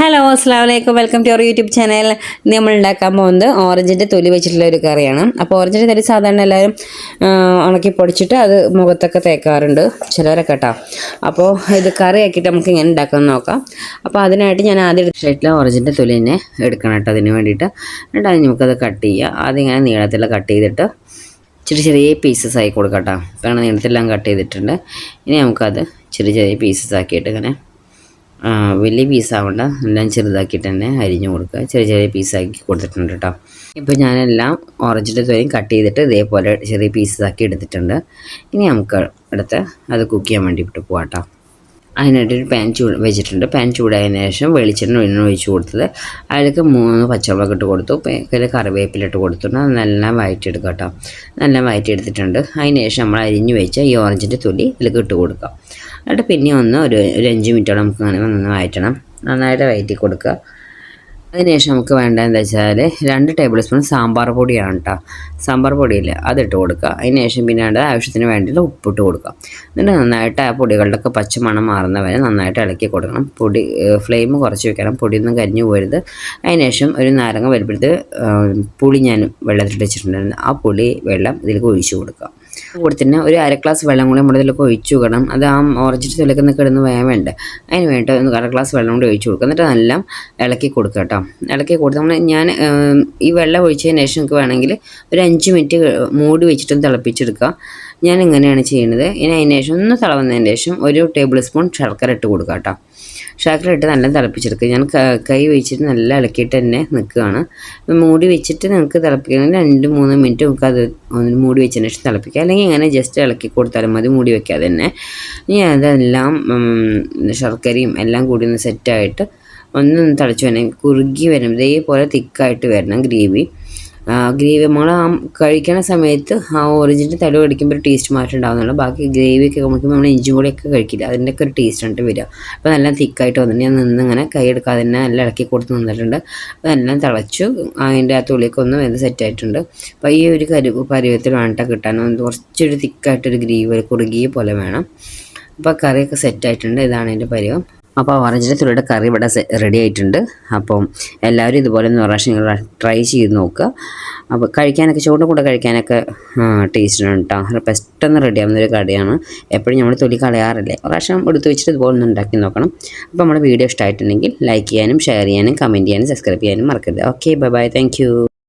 Hello അസ്സാം വലൈക്കും welcome to our YouTube channel നമ്മൾ ഉണ്ടാക്കാൻ പോകുന്നത് ഓറഞ്ചിന്റെ തൊലി വെച്ചിട്ടുള്ള ഒരു കറിയാണ്. അപ്പോൾ ഓറഞ്ചിന്റെ തൊലി സാധാരണ എല്ലാവരും ഉണക്കി പൊടിച്ചിട്ട് അത് മുഖത്തൊക്കെ തേക്കാറുണ്ട് ചിലവരൊക്കെ കേട്ടോ അപ്പോൾ ഇത് കറി ആക്കിയിട്ട് നമുക്ക് ഇങ്ങനെ ഉണ്ടാക്കാൻ നോക്കാം. അപ്പോൾ അതിനായിട്ട് ഞാൻ ആദ്യം എടുത്തിട്ടുള്ള ഓറഞ്ചിന്റെ തൊലി തന്നെ എടുക്കണം കേട്ടോ അതിന് വേണ്ടിയിട്ട്. എന്നിട്ട് അത് നമുക്കത് കട്ട് ചെയ്യുക ആദ്യം ഇങ്ങനെ നീളത്തിൽ കട്ട് ചെയ്തിട്ട് ചെറിയ ചെറിയ പീസസ് ആയി കൊടുക്കാം കേട്ടോ കാരണം നീളത്തിലെല്ലാം കട്ട് ചെയ്തിട്ടുണ്ട്. ഇനി നമുക്കത് ചെറിയ ചെറിയ പീസസ് ആക്കിയിട്ട് ഇങ്ങനെ വലിയ പീസാവണ്ട എല്ലാം ചെറുതാക്കിയിട്ട് തന്നെ അരിഞ്ഞു കൊടുക്കുക. ചെറിയ ചെറിയ പീസാക്കി കൊടുത്തിട്ടുണ്ട് കേട്ടോ ഇപ്പോൾ ഞാനെല്ലാം ഓറഞ്ചിന്റെ തൊലിയും കട്ട് ചെയ്തിട്ട് ഇതേപോലെ ചെറിയ പീസസ് ആക്കി എടുത്തിട്ടുണ്ട്. ഇനി നമുക്ക് അടുത്ത് അത് കുക്ക് ചെയ്യാൻ വേണ്ടി വിട്ട് പോകാം കേട്ടോ അതിനായിട്ട് ഒരു പാൻ ചൂട് വെച്ചിട്ടുണ്ട്. പാൻ ചൂടായതിനു ശേഷം വെളിച്ചെണ്ണ എണ്ണ ഒഴിച്ച് കൊടുത്തത്. അതിലേക്ക് മൂന്ന് പച്ചമുളക് ഇട്ട് കൊടുത്തു. പിന്നെ കറിവേപ്പില ഇട്ട് അത് നല്ല വഴറ്റിയെടുക്കുക കേട്ടോ നല്ല വഴറ്റിയെടുത്തിട്ടുണ്ട് അതിന് ശേഷം നമ്മൾ അരിഞ്ഞു വെച്ച ഈ ഓറഞ്ചിന്റെ തൊലി ഇതിലേക്ക് ഇട്ട് കൊടുക്കുക എന്നിട്ട് പിന്നെ ഒന്ന് ഒരു ഒരു അഞ്ച് മിനിറ്റോളം നമുക്ക് അങ്ങനെ ഒന്ന് വഴറ്റണം നന്നായിട്ട് വഴറ്റി കൊടുക്കുക. അതിനുശേഷം നമുക്ക് വേണ്ടത് എന്താ വെച്ചാൽ രണ്ട് ടേബിൾ സ്പൂൺ സാമ്പാർ പൊടിയാണ് കേട്ടോ സാമ്പാർ പൊടിയില്ല അതിട്ട് കൊടുക്കുക. അതിനുശേഷം പിന്നെ വേണ്ടത് ആവശ്യത്തിന് വേണ്ടിയിട്ട് ഉപ്പിട്ട് കൊടുക്കുക. എന്നിട്ട് നന്നായിട്ട് ആ പൊടികളുടെയൊക്കെ പച്ച മണം മാറുന്ന വരെ നന്നായിട്ട് ഇളക്കി കൊടുക്കണം. പൊടി ഫ്ലെയിം കുറച്ച് വെക്കണം. പൊടിയൊന്നും കരിഞ്ഞു പോരുത്. അതിനുശേഷം ഒരു നാരങ്ങ വരുമ്പോഴത്ത് പുളി ഞാൻ വെള്ളത്തിൽ വെച്ചിട്ടുണ്ടായിരുന്നു. ആ പുളി വെള്ളം ഇതിലേക്ക് ഒഴിച്ചു കൊടുക്കുക. കൊടുത്തിന് ഒരു അര ഗ്ലാസ് വെള്ളം കൂടി നമ്മുടെ ഇതിലൊക്കെ ഒഴിച്ചു കൊടുക്കണം. അത് ആ ഓറഞ്ചിന്റെ തൊലൊക്കെ ഒന്ന് കിടന്ന് വേഗം വേണ്ട അതിന് വേണ്ടി ഒന്ന് അര ഗ്ലാസ് വെള്ളം കൂടി ഒഴിച്ചു കൊടുക്കുക. എന്നിട്ട് നല്ല ഇളക്കി കൊടുക്കുക കേട്ടോ. ഇളക്കി കൊടുത്ത് നമ്മൾ ഞാൻ ഈ വെള്ളം ഒഴിച്ചതിന് ശേഷം നമുക്ക് വേണമെങ്കിൽ ഒരു അഞ്ച് മിനിറ്റ് മൂടി വെച്ചിട്ടൊന്ന് തിളപ്പിച്ചെടുക്കുക. ഞാൻ ഇങ്ങനെയാണ് ചെയ്യുന്നത് ഇനി അതിന് ശേഷം ഒന്ന് തിളവന്നതിന് ശേഷം ഒരു ടേബിൾ സ്പൂൺ ശർക്കര ഇട്ട് കൊടുക്കുക കേട്ടോ. ശർക്കര ഇട്ട് നല്ല തിളപ്പിച്ചെടുക്കുക ഞാൻ കൈ വെച്ചിട്ട് നല്ല ഇളക്കിയിട്ട് തന്നെ നിൽക്കുകയാണ്. മൂടി വെച്ചിട്ട് നിങ്ങൾക്ക് തിളപ്പിക്കണമെങ്കിൽ രണ്ട് മൂന്ന് മിനിറ്റ് നമുക്ക് അത് ഒന്ന് മൂടി വെച്ചതിന് ശേഷം തിളപ്പിക്കുക അല്ലെങ്കിൽ ഇങ്ങനെ ജസ്റ്റ് ഇളക്കി കൊടുത്താലും മതി. മൂടി വെക്കാതെ തന്നെ. ഇനി അതെല്ലാം ശർക്കരയും എല്ലാം കൂടി ഒന്ന് സെറ്റായിട്ട് ഒന്ന് തിളച്ച് വരണം. കുറുകി വരണം. ഇതേപോലെ തിക്കായിട്ട് വരണം ഗ്രേവി. ഗ്രേവി നമ്മൾ ആ കഴിക്കണ സമയത്ത് ആ ഒറിജിനൽ തല കടിക്കുമ്പോൾ ഒരു ടേസ്റ്റ് മാറ്റം ഉണ്ടാകുന്നുള്ളൂ ബാക്കി ഗ്രേവിയൊക്കെ കഴിക്കുമ്പോൾ നമ്മൾ ഇഞ്ചും കൂടെയൊക്കെ കഴിക്കില്ല. അതിന്റെയൊക്കെ ഒരു ടേസ്റ്റ് ഉണ്ട് വരിക. അപ്പോൾ നല്ല തിക്കായിട്ട് വന്നിട്ട് ഞാൻ നിന്ന് ഇങ്ങനെ കൈ എടുക്കാതെ തന്നെ നല്ല ഇളക്കി കൊടുത്ത് നിന്നിട്ടുണ്ട്. അപ്പോൾ എല്ലാം തിളച്ചു. അതിന്റെ ആ തുള്ളിയൊക്കെ ഒന്ന് വെന്ത് സെറ്റായിട്ടുണ്ട് അപ്പോൾ ഈ ഒരു കരു പരുവത്തിൽ വേണ്ട കിട്ടാൻ കുറച്ചൊരു തിക്കായിട്ടൊരു ഗ്രേവി കുറുകിയ പോലെ വേണം. അപ്പോൾ കറിയൊക്കെ സെറ്റായിട്ടുണ്ട് ഇതാണ് എന്റെ പരുവം. അപ്പോൾ ഓറഞ്ചിന്റെ തുള്ളിയുടെ കറി ഇവിടെ റെഡി ആയിട്ടുണ്ട്. അപ്പം എല്ലാവരും ഇതുപോലെ ഒന്ന് പ്രാവശ്യം നിങ്ങൾ ട്രൈ ചെയ്ത് നോക്കുക. അപ്പോൾ കഴിക്കാനൊക്കെ ചൂട് കൂടെ കഴിക്കാനൊക്കെ ടേസ്റ്റ് ഉണ്ട് കേട്ടോ പെട്ടെന്ന് റെഡി ആവുന്ന ഒരു കറിയാണ് എപ്പോഴും നമ്മൾ തൊലി കളയാറില്ലേ. പ്രാവശ്യം എടുത്ത് വെച്ചിട്ട് ഇതുപോലെ ഒന്ന് ഉണ്ടാക്കി നോക്കണം. അപ്പോൾ നമ്മുടെ വീഡിയോ ഇഷ്ടമായിട്ടുണ്ടെങ്കിൽ ലൈക്ക് ചെയ്യാനും ഷെയർ ചെയ്യാനും കമന്റ് ചെയ്യാനും സബ്സ്ക്രൈബ് ചെയ്യാനും മറക്കരുത്. Okay bye bye thank